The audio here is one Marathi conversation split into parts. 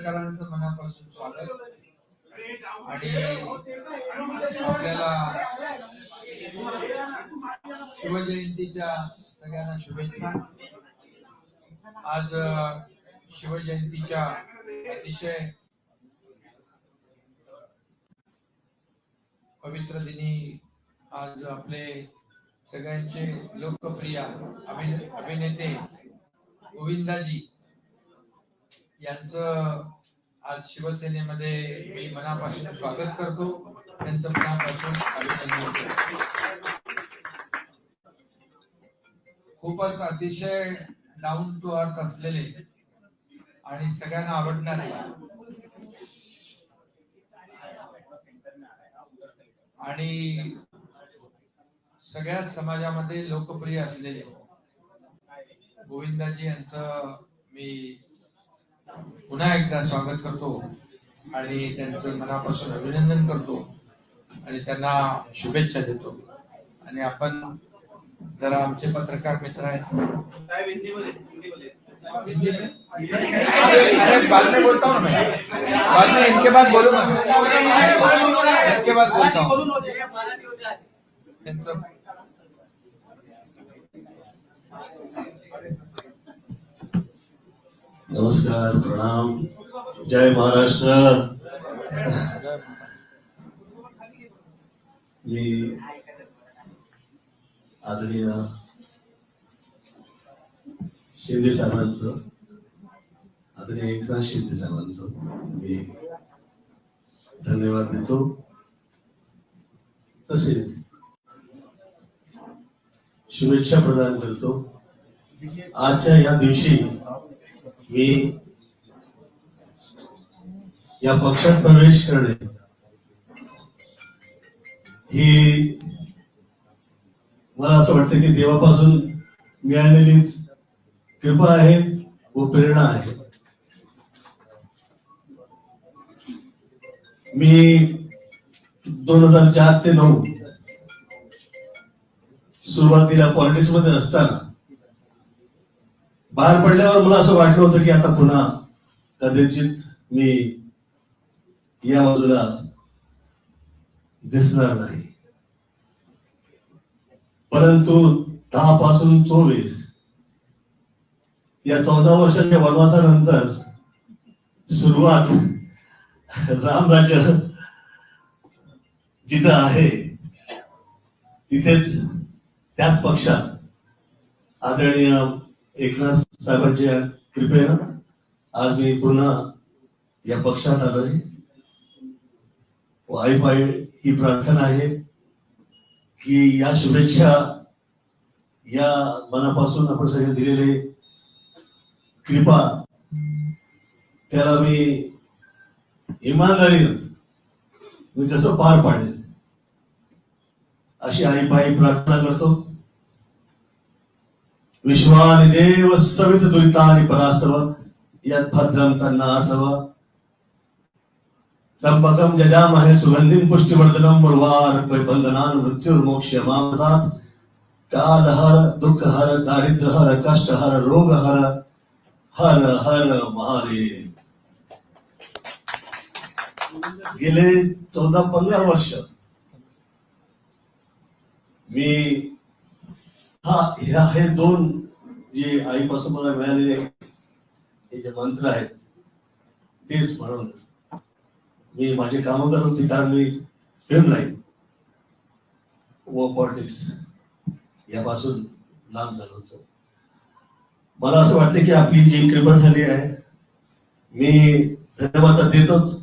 पत्रकारांचं मनापासून स्वागत. आणि आपल्याला शिवजयंतीच्या सगळ्यांना शुभेच्छा. आज शिवजयंतीच्या अतिशय पवित्र दिनी आज आपले सगळ्यांचे लोकप्रिय अभिने अभिनेते गोविंदाजी यांचं आज शिवसेनेमध्ये मी मनापासून स्वागत करतो. त्यांचं मनापासून अभिनंदन खूपच अतिशय डाऊन टू अर्थ असलेले आणि सगळ्यांना आवडणारे. आणि सगळ्याच समाजामध्ये लोकप्रिय असलेले गोविंदाजी यांचं मी पुन्हा एकदा स्वागत करतो आणि त्यांचं मनापासून अभिनंदन करतो आणि त्यांना शुभेच्छा देतो. आणि आपण जरा आमचे पत्रकार मित्र आहेत. बाद में बोलता हूँ मैं बाद में इनके बाद बोलूंगा इनके बाद बोलता हूँ नमस्कार प्रणाम. जय महाराष्ट्र. मी आदरणीय शिंदे साहेबांचं आदरणीय एकनाथ शिंदे साहेबांचं मी धन्यवाद देतो. तसेच शुभेच्छा प्रदान करतो. आजच्या या दिवशी मी या पक्षात प्रवेश करणे ही मला असं वाटतं की देवापासून मिळालेलीच कृपा आहे व प्रेरणा आहे. मी दोन हजार चार ते नऊ सुरुवातीला पॉलिटिक्समध्ये असताना बाहेर पडल्यावर मला असं वाटलं होतं की आता पुन्हा कदाचित मी या बाजूला दिसणार नाही. परंतु दहा पासून चोवीस या चौदा वर्षाच्या वनवासानंतर सुरुवात रामराज्य जिथं आहे तिथेच त्याच पक्षात आदरणीय एकनाथ साहेबांच्या कृपेनं आज मी पुन्हा या पक्षात आलोय. व आईपाई ही प्रार्थना आहे की या शुभेच्छा या मनापासून आपण सगळे दिलेले कृपा त्याला मी इमानदारीनं मी कसं पार पाडेल अशी आईपाई प्रार्थना करतो. विश्वानि देव सवित दुरितानि परासव यत् भद्रं तन्नासव त्र्यंबकं जजामहे सुगन्धिं पुष्टिवर्धनं मुर्वारुकवै बन्धनान् मृत्युर्मोक्ष्यमामृतात् कालहर दुःखहर दारिद्र्यहर कष्टहर रोगहर हर हर महादेव। गेले चौदा पंधरा वर्ष मी हा ह्या हे दोन जे आईपासून मला मिळालेले हे जे मंत्र आहेत तेच म्हणून मी माझे काम करत होते कारण मी फिल्म लाईन व पॉलिटिक्स यापासून लांब झालो होतो. मला असं वाटतं की आपली जी कृपा झाली आहे मी धन्यवाद देतोच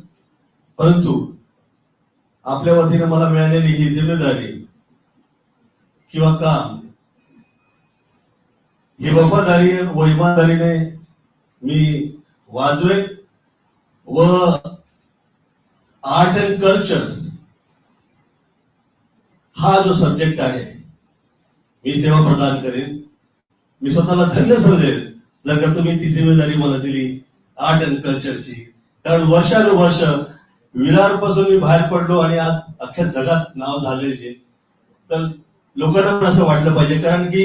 परंतु आपल्या वतीने मला मिळालेली ही जिम्मेदारी किंवा काम ही वफादारी व इमानदारीने मी वाजवेन व आर्ट अँड कल्चर हा जो सब्जेक्ट आहे मी सेवा प्रदान करेन. मी स्वतःला धन्य समजेल जर का तुम्ही ती जिम्मेदारी मला दिली आर्ट अँड कल्चरची कारण वर्षानुवर्ष विरारपासून मी बाहेर पडलो आणि आज अख्ख्या जगात नाव झाले तर लोकांना पण असं वाटलं पाहिजे कारण की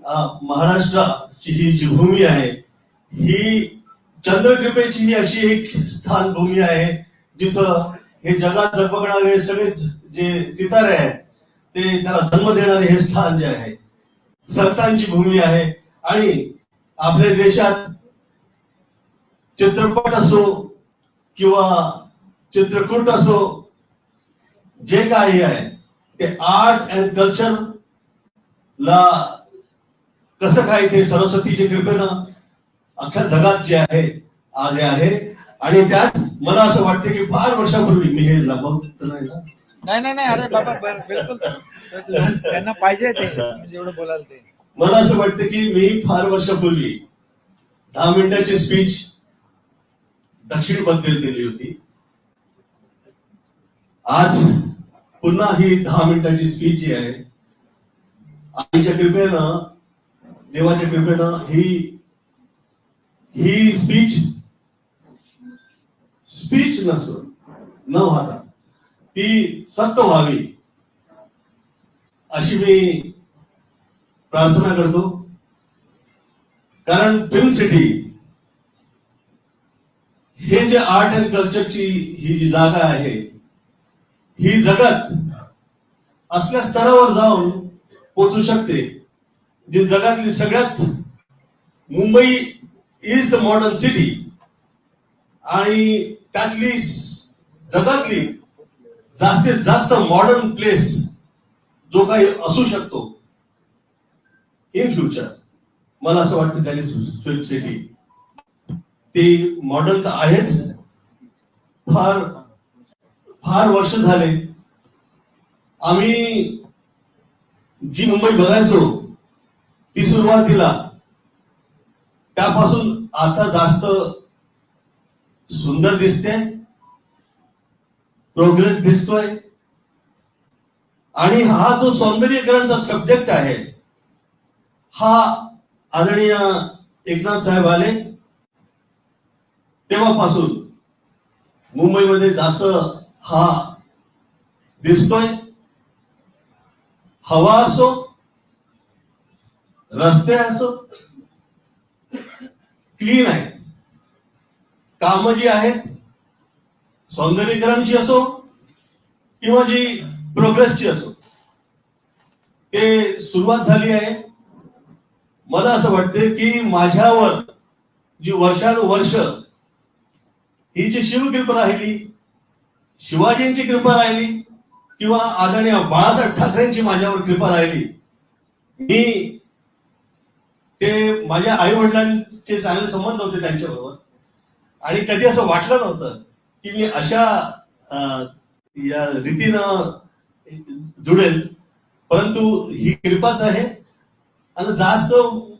महाराष्ट्राची ही जी भूमी आहे ही चंद्रकृपेची ही अशी एक स्थानभूमी आहे जिथं हे जगात जपकणारे सगळे जे सितारे आहेत ते त्याला जन्म देणारे हे स्थान जे आहे संतांची भूमी आहे. आणि आपल्या देशात चित्रपट असो किंवा चित्रकूट असो जे काही आहे ते आर्ट अँड कल्चर ला कसं काय ते सरस्वतीच्या कृपेनं अख्ख्या जगात जे आहे आज हे आहे. आणि त्यात मला असं वाटतं की फार वर्षापूर्वी मी हे नाही ना नाही नाही अरे बाबा बिलकुल. त्यांना पाहिजे ते जेवढं बोलाल ते. मला असं वाटतं की मी फार वर्षापूर्वी दहा मिनिटाची स्पीच दक्षिणबद्दल दिली होती. आज पुन्हा ही दहा मिनिटाची स्पीच जी आहे आईच्या कृपेनं देवाच्या कृपेनं ही ही स्पीच स्पीच नस न व्हाता ती सत्य व्हावी. अशी मी प्रार्थना करतो. कारण फिल्म सिटी हे जे आर्ट अँड कल्चरची ही जी जागा आहे ही जगत असल्या स्तरावर जाऊन पोचू शकते. जी जगातली सगळ्यात Mumbai is the modern city आणि त्यातली जगातली जास्तीत जास्त मॉडर्न प्लेस जो काही असू शकतो इन फ्युचर मला असं वाटतं त्याने फिल्म सिटी ती मॉडर्न तर आहेच. फार फार वर्ष झाले. आम्ही जी मुंबई बघायचो ती सुरुवातीला त्यापासून आता जास्त सुंदर दिसते प्रोग्रेस दिसतोय. आणि हा जो सौंदर्यकरणचा सब्जेक्ट आहे हा आदरणीय एकनाथ साहेब आले. तेव्हापासून मुंबईमध्ये जास्त हा दिसतोय. हवा असो रस्ते असो. क्लीन आहे. काम जी आहेत सौंदर्यीकरणची असो किंवा जी प्रोग्रेसची असो. ते सुरुवात झाली आहे. मला असं वाटते की माझ्यावर जी वर्षानुवर्ष ही जी शिवकृपा राहिली शिवाजींची कृपा राहिली किंवा आदरणीय बाळासाहेब ठाकरेंची माझ्यावर कृपा राहिली मी ते माझ्या आई वडिलांचे चांगले संबंध होते त्यांच्याबरोबर. आणि कधी असं वाटलं नव्हतं की मी अशा या रीतीनं जुडेल. परंतु ही कृपाच आहे. आणि जास्त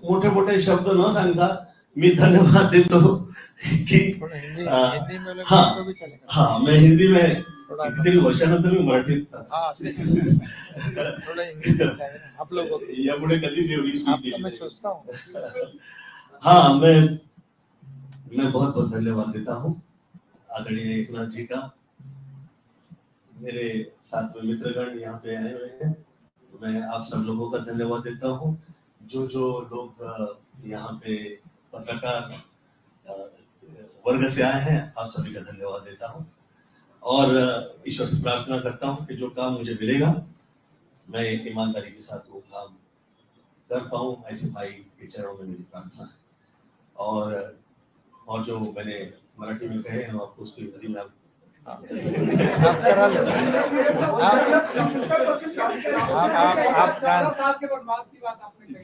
मोठे मोठे शब्द न सांगता मी धन्यवाद देतो की हाँ। हाँ मैं हिंदी में कितीतरी वर्षानंतर मी मराठीत हाँ, में आप लोगों यापुढे कधी मैं सोचता हूँ. हाँ मैं मैं बहुत बहुत धन्यवाद देता हूँ. आदरणीय एकनाथ जी का. मेरे साथ में मित्रगण यहाँ पे आए हुए हैं. मैं आप सब लोगों का धन्यवाद देता हूँ. जो जो लोग यहाँ पे पत्रकार वर्ग से आए हैं आप सभी का धन्यवाद देता हूँ. और ईश्वर से प्रार्थना करता हूँ कि जो काम मुझे मिलेगा मैं ईमानदारी के साथ वो काम कर पाऊँ ऐसे भाई के चरणों में मेरी प्रार्थना है। और और जो मैंने मराठी में कहे हैं आपको उसकी हिंदी में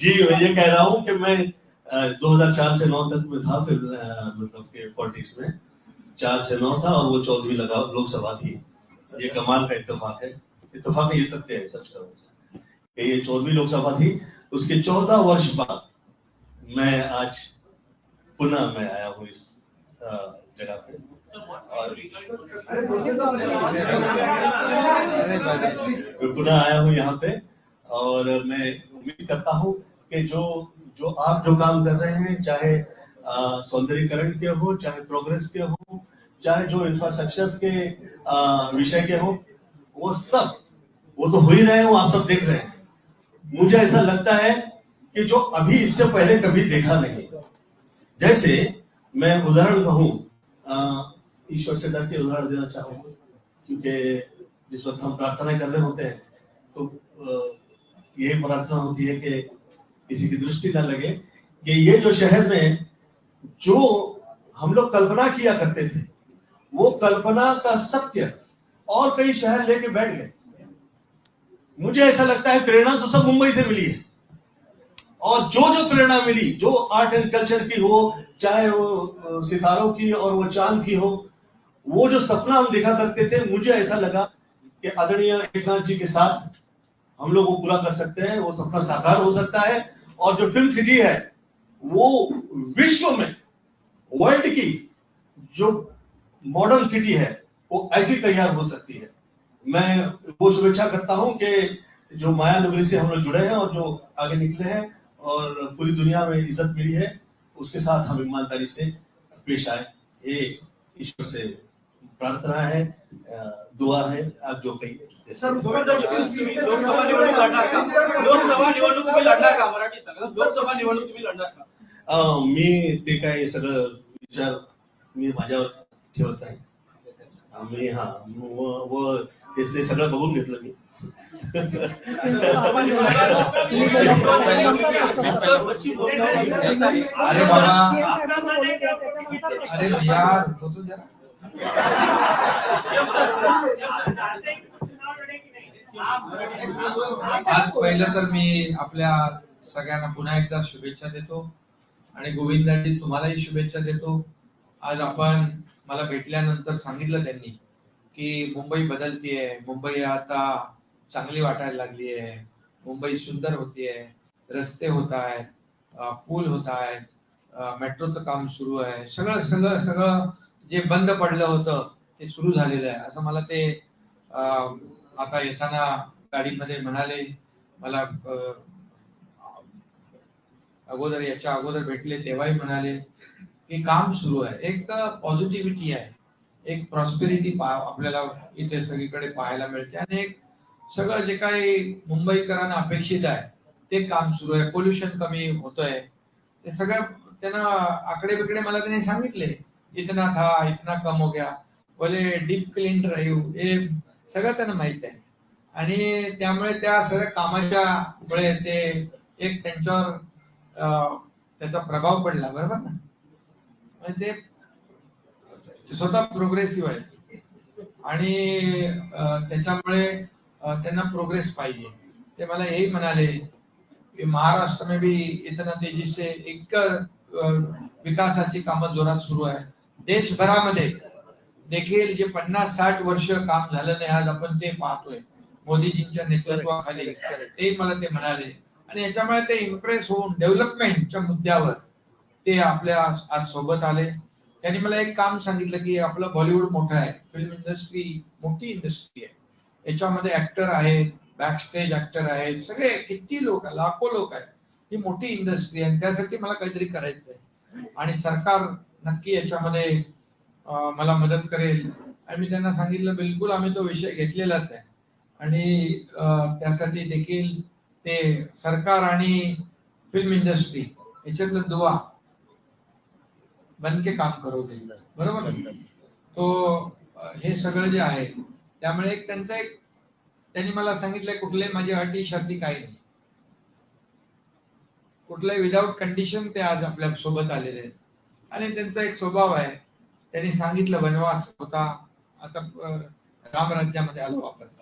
जी ये कह रहा हूँ कि मैं अ, 2004 से 9 तक में था फिर मतलब के पॉलिटिक्स में। चार से नौ था और वो चौदहवीं लगा लोकसभा थी। ये कमाल का इतफाक है। इत्तेफाक नहीं, ये सत्य है सच का कि ये चौदहवीं लोकसभा थी उसके चौदह वर्ष बाद मैं आज पुनः मैं आया हूँ इस जगह पे। और पुनः आया हूँ यहाँ पे और मैं उम्मीद करता हूँ कि जो जो आप जो काम कर रहे हैं चाहे सौंदर्यीकरण के हो, चाहे प्रोग्रेस के हो, चाहे जो इंफ्रास्ट्रक्चर के विषय के हो, वो सब, वो तो हो ही रहे हैं, वो आप सब देख रहे हैं। मुझे ऐसा लगता है कि जो अभी इससे पहले कभी देखा नहीं। जैसे मैं उदाहरण कहूँ ईश्वर से डर के उदाहरण देना चाहूँगा, क्योंकि जिस वक्त हम प्रार्थना कर रहे होते हैं तो यही प्रार्थना होती है कि किसी की दृष्टि न लगे कि ये जो शहर में जो हम लोग कल्पना किया करते थे, वो कल्पना का सत्य और कई शहर लेके बैठ गए। मुझे ऐसा लगता है प्रेरणा तो सब मुंबई से मिली है। और जो जो प्रेरणा मिली, जो आर्ट एंड कल्चर की हो, चाहे वो सितारों की और वो चाँद की हो, वो जो सपना हम देखा करते थे, मुझे ऐसा लगा कि आदरणीय एकनाथ जी के साथ हम लोग वो पूरा कर सकते हैं, वो सपना साकार हो सकता है। और जो फ़िल्म सिटी है वो विश्व में, वर्ल्ड की जो मॉडर्न सिटी है, वो ऐसी तैयार हो सकती है। मैं वो शुभेच्छा करता हूँ कि जो माया नगरी से हम लोग जुड़े हैं और जो आगे निकले हैं और पूरी दुनिया में इज़्ज़त मिली है, उसके साथ हम ईमानदारी से पेश आए। ये ईश्वर से प्रार्थना है दुआ है, आप जो सर, लोकसभा निवडणूक लढणार का। मराठी लोकसभा निवडणूक लढणार का। मी ते काय सगळं विचार मी माझ्यावर ठेवत नाही. आम्ही हा व- व ते सगळं बघून घेतलं मी. अरे बाबा अरे भैया आज पहिलं तर मी आपल्या सगळ्यांना पुन्हा एकदा शुभेच्छा देतो. आणि गोविंदाजी तुम्हालाही शुभेच्छा देतो. आज आपण मला भेटल्यानंतर सांगितलं त्यांनी की मुंबई बदलतीये. मुंबई आता चांगली वाटायला लागली आहे मुंबई सुंदर होतीये. रस्ते होत आहेत पूल होत आहेत मेट्रोचं काम सुरू आहे. सगळं सगळं सगळं जे बंद पडलं होतं ते सुरू झालेलं आहे. असं मला ते आता येताना गाडीमध्ये म्हणाले. मला अगोदर याच्या अगोदर भेटले तेव्हाही म्हणाले की काम सुरू आहे. एक पॉझिटिव्हिटी आहे. एक प्रॉस्पेरिटी आपल्याला इथे सगळीकडे पाहायला मिळते. आणि एक सगळं जे काही मुंबईकरांना अपेक्षित आहे ते काम सुरू आहे. पोल्युशन कमी होतंय. ते सगळं त्यांना आकडे बिकडे मला त्यांनी सांगितले इतना था इतना कम हो गया बोले डीप क्लीन ड्राईव्ह हे सगळं त्यांना माहीत आहे. आणि त्यामुळे त्या सगळ्या कामाच्या मुळे ते एक त्यांच्यावर त्याचा प्रभाव पडला बरोबर ना? म्हणजे ते स्वतः प्रोग्रेसिव्ह आहे आणि त्याच्यामुळे त्यांना प्रोग्रेस पाहिजे. ते मला यही म्हणाले कि महाराष्ट्र में भी इतना तेजी से एक विकासाची कामं जोरात सुरू आहे. देशभरामध्ये देखील जे पन्नास साठ वर्ष काम झालं नाही आज आपण ते पाहतोय. मोदीजींच्या नेतृत्वाखाली. ते मला ते म्हणाले. आणि याच्यामुळे ते इम्प्रेस होऊन डेव्हलपमेंटच्या मुद्द्यावर ते आपल्या आज सोबत आले. त्यांनी मला एक काम सांगितलं की आपलं बॉलिवूड मोठं आहे. फिल्म इंडस्ट्री मोठी इंडस्ट्री आहे. याच्यामध्ये ऍक्टर आहेत बॅक स्टेज ऍक्टर आहेत सगळे किती लोक लाखो लोक आहेत. ही मोठी इंडस्ट्री आहे आणि त्यासाठी मला काहीतरी करायचं आहे. आणि सरकार नक्की याच्यामध्ये मला मदत करेल. आणि मी त्यांना सांगितलं बिलकुल आम्ही तो विषय घेतलेलाच आहे. आणि त्यासाठी देखील ते सरकार आणि फिल्म इंडस्ट्री याच्यातलं दुवा बनके काम करोगे बरोबर? तो हे सगळं जे आहे त्यामुळे एक त्यांचा एक त्यांनी मला सांगितलंय कुठले माझी अटी शर्ती काही नाही. कुठल्याही विदाऊट कंडिशन ते आज आपल्यासोबत आलेले आहेत. आणि त्यांचा एक स्वभाव आहे. त्यांनी सांगितलं वनवास होता. आता राम राज्यामध्ये आलो वापस.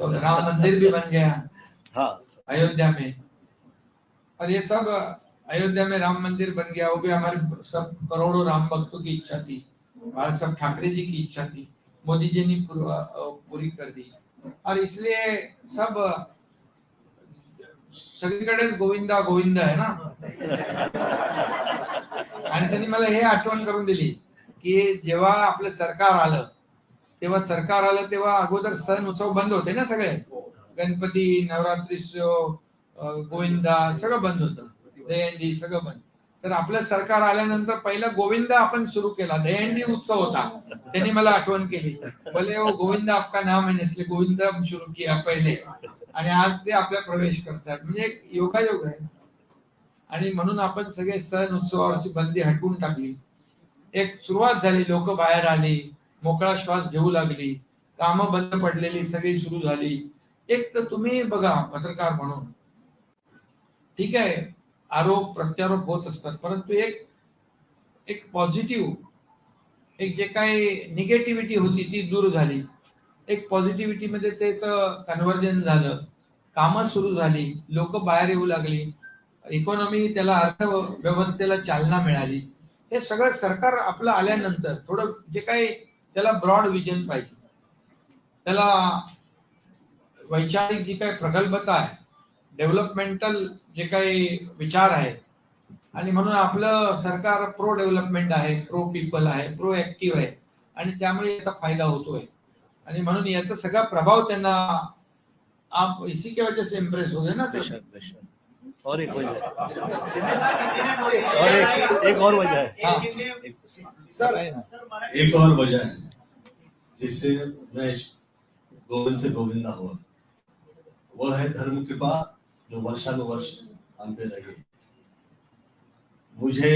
राम मंदिर बी बन गया. अयोध्या में। और ये सब अयोध्या में राम मंदिर बन गया वो भी हमारे सब करोड़ों राम भक्तों की इच्छा थी बाला सब ठाकरे जी की इच्छा थी मोदी जी ने पूरी कर दी। और इसलिए सब सगळीकडेच गोविंदा गोविंद आहे ना? आणि त्यांनी मला हे आठवण करून दिली की जेव्हा आपलं सरकार आलं तेव्हा सरकार आलं तेव्हा अगोदर सण उत्सव बंद होते ना सगळे? गणपती नवरात्रीत्सव गोविंदा सगळं बंद होतं. दहीहंडी सगळं बंद. तर आपलं सरकार आल्यानंतर पहिला गोविंदा आपण सुरू केला. दहीहंडी उत्सव होता. त्यांनी मला आठवण केली. भले वो गोविंदा आपका नाम आहे नसले गोविंदा सुरू किया पहिले. आणि आज ते आपल्या प्रवेश करतात. म्हणजे एक योगायोग आहे. आणि म्हणून आपण सगळे सण उत्सवावरची बंदी हटवून टाकली. एक सुरुवात झाली. लोक बाहेर आली. मोकळा श्वास घेऊ लागली. कामं बंद पडलेली सगळी सुरू झाली. एक तर तुम्ही बघा पत्रकार म्हणून. ठीक आहे? आरोप प्रत्यारोप होत असतात. परंतु एक एक पॉझिटिव्ह एक जे काही निगेटिव्हिटी होती ती दूर झाली. एक पॉझिटिव्हिटी मध्ये त्याचं कन्व्हर्जन झालं. कामं सुरू झाली. लोक बाहेर येऊ लागली. इकॉनॉमी त्याला अर्थव्यवस्थेला चालना मिळाली. हे सगळं सरकार आपलं आल्यानंतर थोडं जे काही त्याला ब्रॉड विजन पाहिजे. त्याला वैचारिक जी काही प्रगल्भता आहे डेव्हलपमेंटल जे काही विचार आहेत आणि म्हणून आपलं सरकार प्रो डेव्हलपमेंट आहे प्रो पीपल आहे प्रो ऍक्टिव्ह आहे आणि त्यामुळे याचा फायदा होतोय. आणि म्हणून याचा सगळा प्रभाव त्यांना आप इसी के वजह से इम्प्रेस हो गए ना सर? बेशक बेशक और एक वजह है. और एक एक और वजह है. हाँ। सर है ना? एक और वजह है जिससे मैं गोविंद से गोविंदा हुआ। वह है धर्म कृपा जो वर्षानुवर्ष हम पे रही मुझे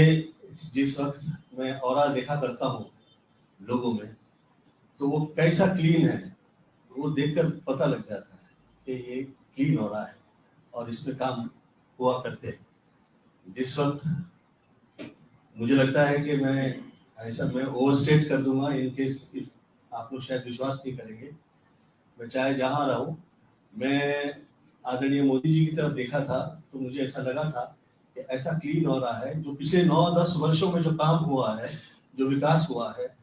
जिस वक्त मैं और देखा करता हूँ लोगों में तो वो कैसा क्लीन है, वो देखकर पता लग जाता है कि ये क्लीन हो रहा है और इसमें काम हुआ करते हैं। जिस वक्त मुझे लगता है कि मैं ऐसा मैं ओवरस्टेट कर दूँगा इनकेस आप लोग शायद विश्वास नहीं करेंगे। मैं चाहे जहाँ रहूँ मैं आदरणीय मोदी जी की तरफ़ देखा था तो मुझे ऐसा लगा था कि ऐसा क्लीन हो रहा है, जो पिछले नौ दस वर्षों में जो काम हुआ है, जो विकास हुआ है,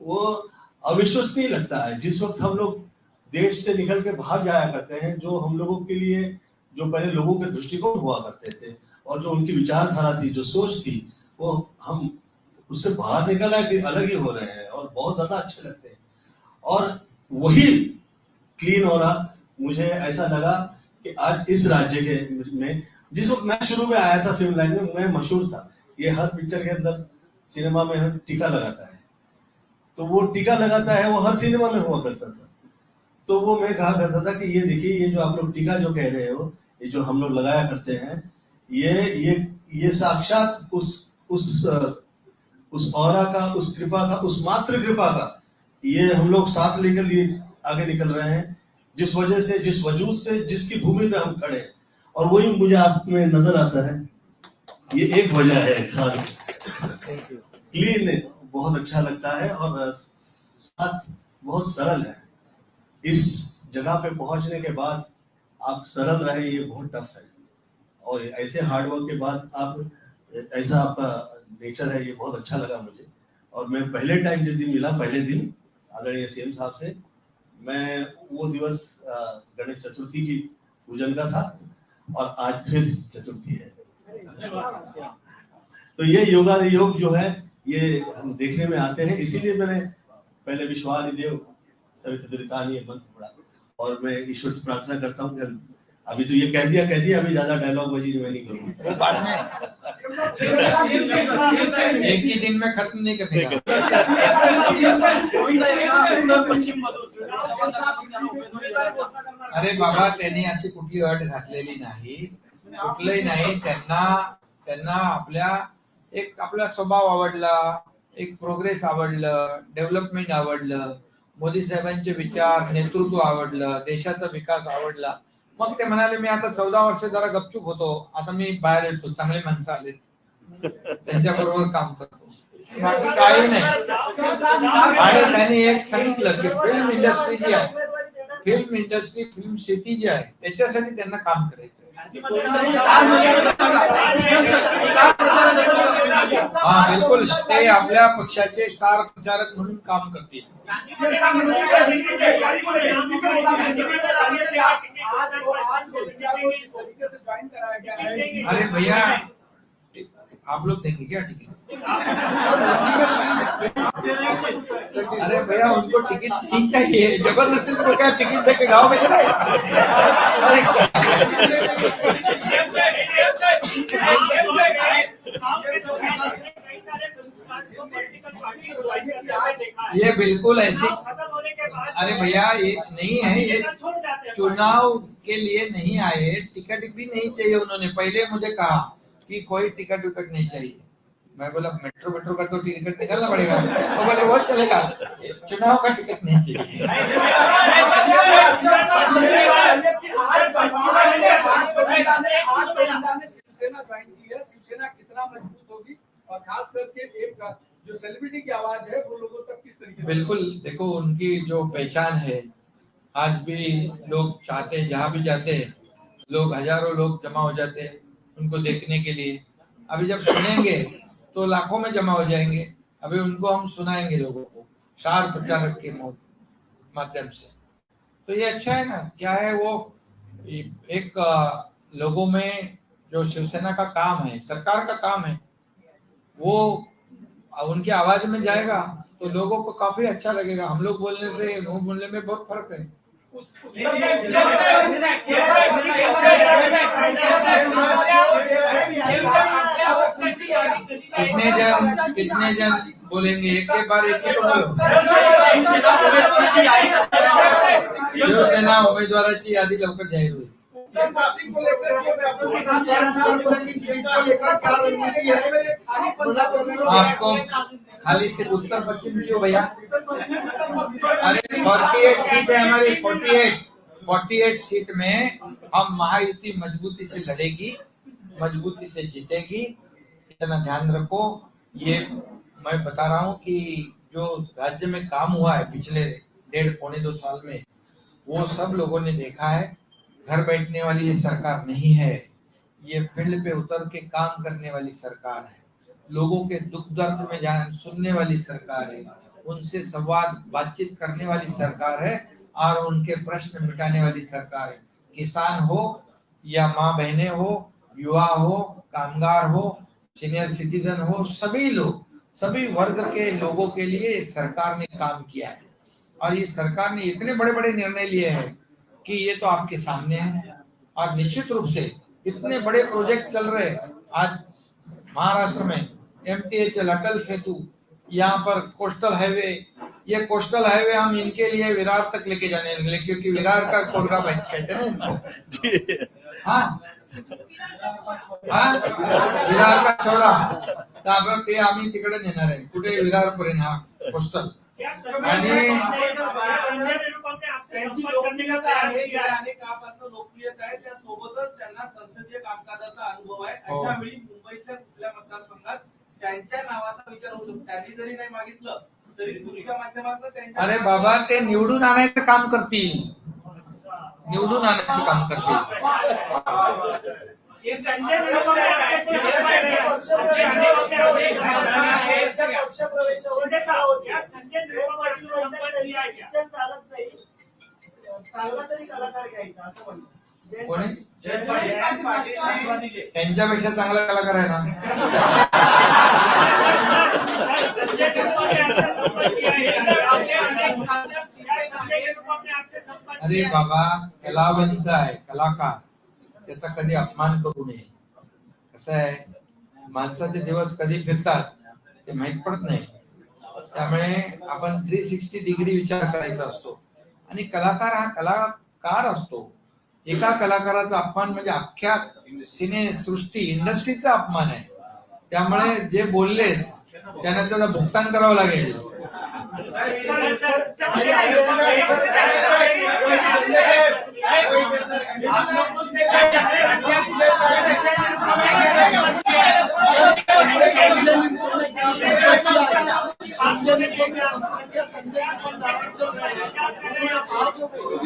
वो अविश्वसनीय लगता है। जिस वक्त हम लोग देश से निकल के बाहर जाया करते हैं, जो हम लोगों के लिए, जो पहले लोगों के दृष्टिकोण हुआ करते थे, और जो उनकी विचारधारा थी, जो सोच थी, वो हम उससे बाहर निकल आए कि अलग ही हो रहे हैं, और बहुत ज़्यादा अच्छे लगते हैं। और वही क्लीन हो रहा मुझे ऐसा लगा कि आज इस राज्य के में, जिस वक्त मैं शुरू में आया था फ़िल्म लाइन में, मैं मशहूर था। ये हर पिक्चर के अंदर सिनेमा में हम टीका लगाता है। तो वो टीका लगाता है, वो हर सिनेमा में हुआ करता था। तो वो मैं कहा करता था कि ये देखिए, ये जो आप लोग टीका जो कह रहे हो, ये जो हम लोग लगाया करते हैं, ये ये ये साक्षात उस उस उस औरा का, उस कृपा का, उस मात्र कृपा का, ये हम लोग साथ लेकर लिए आगे निकल रहे हैं। जिस वजह से जिस वजूद से जिसकी भूमि पे हम खड़े हैं। और वही मुझे आप में नज़र आता है। ये एक वजह है खान। क्लीन बहुत अच्छा लगता है और साथ बहुत सरल है। इस जगह पे पहुँचने के बाद आप सरल रहे ये बहुत टफ है। और ऐसे हार्डवर्क के बाद आप ऐसा आपका नेचर है ये बहुत अच्छा लगा मुझे। और मैं पहले टाइम जिस दिन मिला पहले दिन आदरणीय सीएम साहब से मैं वो दिवस गणेश चतुर्थी की पूजन का था और आज फिर चतुर्थी है। तो ये योगा योग जो है, ये हम देखने में आते हैं। इसीलिए मैंने पहले विश्वास देव सभी ये मंत्र पढ़ा और मैं ईश्वर से प्रार्थना करता हूँ अभी तो ये कह दिया कह दिया अभी ज्यादा डायलॉग बजी मैं नहीं करूंगा। बाद में एक ही दिन में खत्म नहीं करने अरे बाबा त्यांनी अशी कुठली अट घातलेली नाही. कुठलंही नाही त्यांना त्यांना आपल्या एक आपला स्वभाव आवडला एक प्रोग्रेस आवडलं डेव्हलपमेंट आवडलं मोदी साहेबांचे विचार नेतृत्व आवडलं देशाचा विकास आवडला. मग ते म्हणाले मी आता चौदा वर्ष जरा गपचूप होतो. आता मी बाहेर येतो. चांगले माणसं आले त्यांच्या बरोबर काम करतो. बाकी काही नाही. आणि त्यांनी एक सांगितलं की फिल्म इंडस्ट्री जी आहे फिल्म इंडस्ट्री फिल्म सिटी जी आहे त्याच्यासाठी त्यांना काम करायचं हा बिलकुल. ते आपल्या पक्षाचे स्टार प्रचारक म्हणून काम करतील. अरे भैया, आप लोग देंगे क्या टिकट अरे भैया, उनको टिकट नहीं चाहिए। ज़बरदस्ती उनको क्या टिकट देके गाँव में चले? ये बिल्कुल ऐसी अरे भैया ये नहीं है ये चुनाव के लिए नहीं आए टिकट भी नहीं चाहिए उन्होंने। पहले मुझे कहा कि कोई टिकट विकट नहीं चाहिए। मैं बोला मेट्रो मेट्रो का तो टिकट निकालना पड़ेगा। तो बोले वो चलेगा। चुनाव का टिकट नहीं चाहिए। शिवसेना कितना मज़बूत होगी? और खास करके एक जो सेलिब्रिटी की आवाज़ है, वो लोगों तक किस तरीके बिल्कुल, देखो, उनकी जो पहचान है, आज भी लोग चाहते हैं, जहाँ भी जाते हैं, लोग, हज़ारों लोग जमा हो जाते हैं उनको देखने के लिए। अभी जब सुनेंगे तो लाखों में जमा हो जाएँगे। अभी उनको हम सुनाएँगे लोगों को शार प्रचारक के माध्यम से। तो ये अच्छा है ना, क्या है वो, एक लोगों में जो शिवसेना का काम है, सरकार का काम है, वो उनकी आवाज़ में जाएगा तो लोगों को काफ़ी अच्छा लगेगा। हम लोग बोलने से वो बोलने में बहुत फ़र्क है। कितने जन कितने जन बोलेंगे? एक एक बार एक शिवसेना उमेदवाराची यादी लवकर जाहीर होईल आपको खाली सिर्फ़ उत्तर पश्चिम क्यों भैया। अरे फोर्टी एट सीट है हमारी forty eight forty eight seat में हम महायुति मजबूती से लड़ेगी मजबूती से जीतेगी। इतना ध्यान रखो ये मैं बता रहा हूँ कि जो राज्य में काम हुआ है पिछले डेढ़ पौने दो साल में वो सब लोगों ने देखा है। घर बैठने वाली ये सरकार नहीं है, ये फ़ील्ड पे उतर के काम करने वाली सरकार है। लोगों के दुख दर्द में जान, सुनने वाली सरकार है। उनसे संवाद, बातचीत करने वाली सरकार है और उनके प्रश्न मिटाने वाली सरकार है। किसान हो या माँ बहने हो, युवा हो, कामगार हो, सीनियर सिटीजन हो, सभी लोग, सभी वर्ग के लोगों के लिए सरकार ने काम किया है। और इस सरकार ने इतने बड़े बड़े निर्णय लिए हैं कि ये तो आपके सामने है। और निश्चित रूप से इतने बड़े प्रोजेक्ट चल रहे हैं। आज महाराष्ट्र में M T H L Atal Setu यहाँ पर कोस्टल हाईवे ये कोस्टल हाईवे हम इनके लिए विरार तक लेके जाने लगे क्योंकि विरार का कोलरा बैंक कहते हैं। इनको हाँ। विरार का चौरा त्यामुळे ते आम्ही तिकडे नेणार आहे. कुठे? विरार पर्यंत हा कोस्टल आणि त्यांची लोकप्रियता आहे गेल्या अनेक काळापासून लोकप्रियता आहे त्यासोबतच त्यांना संसदीय कामकाजाचा अनुभव आहे. हो. अशा वेळी मुंबईतल्या कुठल्या मतदारसंघात त्यांच्या नावाचा विचार होऊ शकतो. त्यांनी जरी नाही मागितलं तरी तुमच्या माध्यमातून त्यांच्या अरे बाबा ते निवडून आणायचं काम करतील. निवडून आणायचं काम करतील. है. त्यांच्यापेक्षा चांगला कलाकार आहे ना? है अरे? बाबा कलावंत आहे कलाकार. त्याचा कधी अपमान करू नये. कसं आहे? माणसाचे दिवस कधी फिरतात ते माहीत पडत नाही. त्यामुळे आपण थ्री सिक्स्टी डिग्री विचार करायचा असतो. आणि कलाकार हा कलाकार असतो. एका कलाकाराचा अपमान म्हणजे अख्ख्या सिने सृष्टी इंडस्ट्रीचा अपमान आहे. त्यामुळे जे बोलले भुगतान करावं निरुपम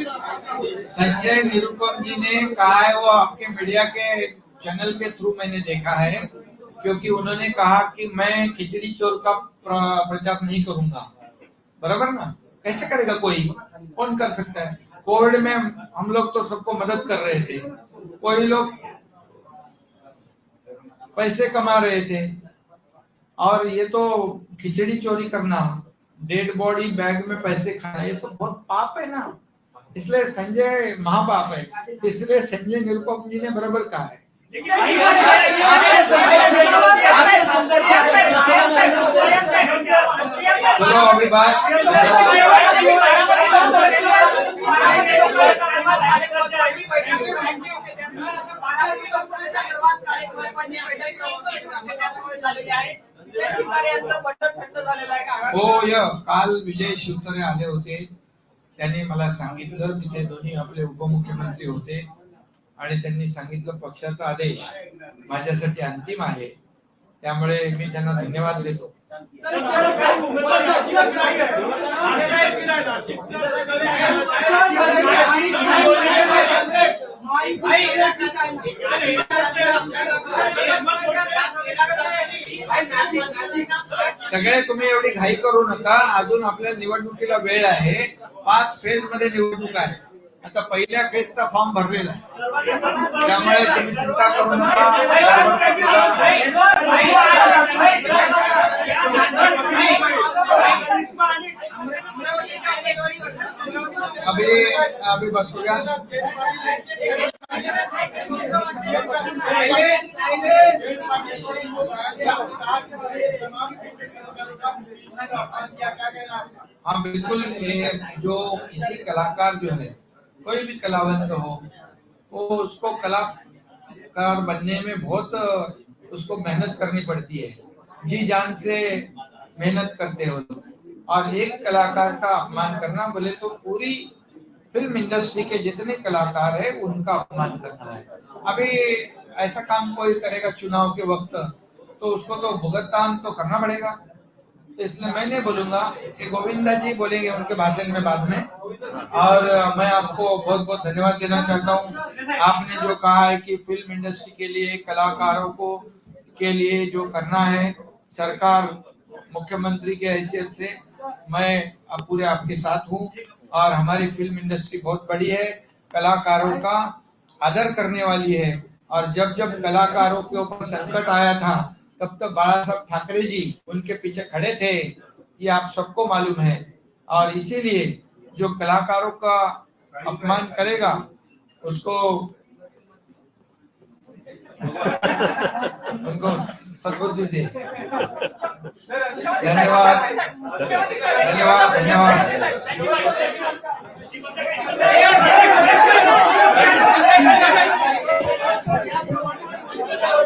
संजय निरुपम जी ने कहा है वो आपके मीडिया के चैनल के थ्रू मैंने देखा है. क्योंकि उन्होंने कहा कि मैं खिचड़ी चोर का प्रचार नहीं करूँगा। बराबर ना? कैसे करेगा कोई? कौन कर सकता है? कोविड में हम लोग तो सबको मदद कर रहे थे। कोई लोग पैसे कमा रहे थे। और ये तो खिचड़ी चोरी करना, डेड बॉडी बैग में पैसे खाना, ये तो बहुत पाप है ना? इसलिए संजय महापाप है। इसलिए संजय निरुपम जी ने बराबर कहा है। हो, य, काल विजय शिवतरे आले होते. त्यांनी मला सांगितलं, तिथे दोन्ही आपले उपमुख्यमंत्री होते. आणि त्यांनी सांगितलं पक्षाचा आदेश माझ्यासाठी अंतिम आहे. त्यामुळे मी त्यांना धन्यवाद देतो. सगळे तुम्ही एवढी घाई करू नका. अजून आपल्या निवडणुकीला वेळ आहे. पाच फेजमध्ये निवडणूक आहे. आता पहिल्या फेजचा फॉर्म भरलेला आहे. त्यामुळे तुम्ही चिंता करू नका. अभी अभी बस हो, बिल्कुल जो किसी कलाकार जो है कोई भी कलावंत हो, वो उसको कलाकार बनने में बहुत, उसको मेहनत करनी पड़ती है। जी जान से मेहनत करते हो। और एक कलाकार का अपमान करना, बोले तो पूरी फ़िल्म इंडस्ट्री के जितने कलाकार है, उनका अपमान करना है। अभी ऐसा काम कोई करेगा चुनाव के वक्त तो उसको तो भुगतान तो करना पड़ेगा। तो इसलिए मैं नहीं बोलूँगा कि गोविंदा जी बोलेंगे उनके भाषण में बाद में। और मैं आपको बहुत बहुत धन्यवाद देना चाहता हूँ। आपने जो कहा है कि फ़िल्म इंडस्ट्री के लिए, कलाकारों को, के लिए जो करना है, सरकार, मुख्यमंत्री के हैसियत से मैं अब पूरे आपके साथ हूँ। और हमारी फ़िल्म इंडस्ट्री बहुत बड़ी है, कलाकारों का आदर करने वाली है। और जब जब कलाकारों के ऊपर संकट आया था तब तो तक बाला साहब ठाकरे जी उनके पीछे खड़े थे ये आप सबको मालूम है। और इसीलिए जो कलाकारों का अपमान करेगा, उसको उनको सदबुद्धि दे। धन्यवाद। धन्यवाद। धन्यवाद।